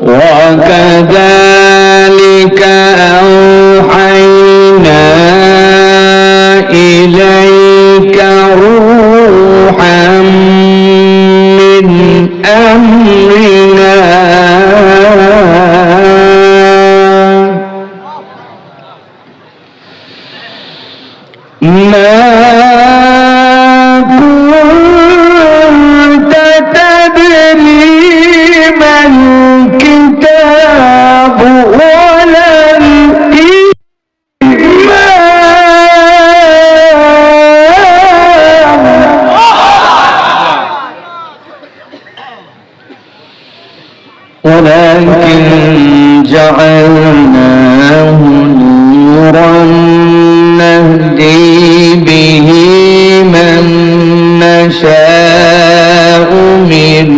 وكذلك أوحينا إليك روحا من أمرنا. ما ولكن جعلناه نورا نهدي به من نشاء من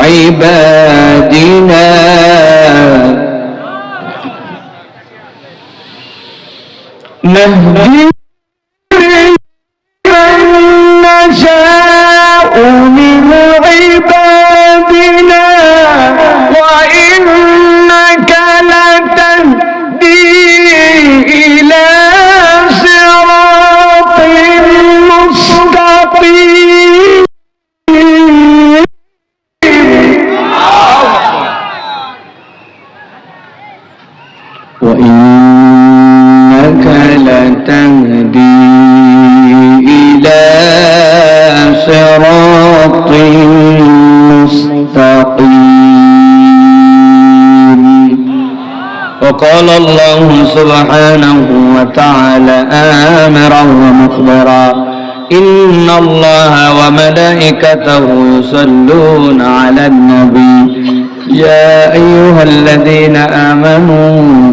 عبادنا نهدي من من عبادنا وإنك لتهدي إلى صراط مستقيم. وإنك لتهدي إلى صراط مستقيم وقال الله سبحانه وتعالى آمرا ومخبرا إن الله وملائكته يصلون على النبي يا أيها الذين آمنوا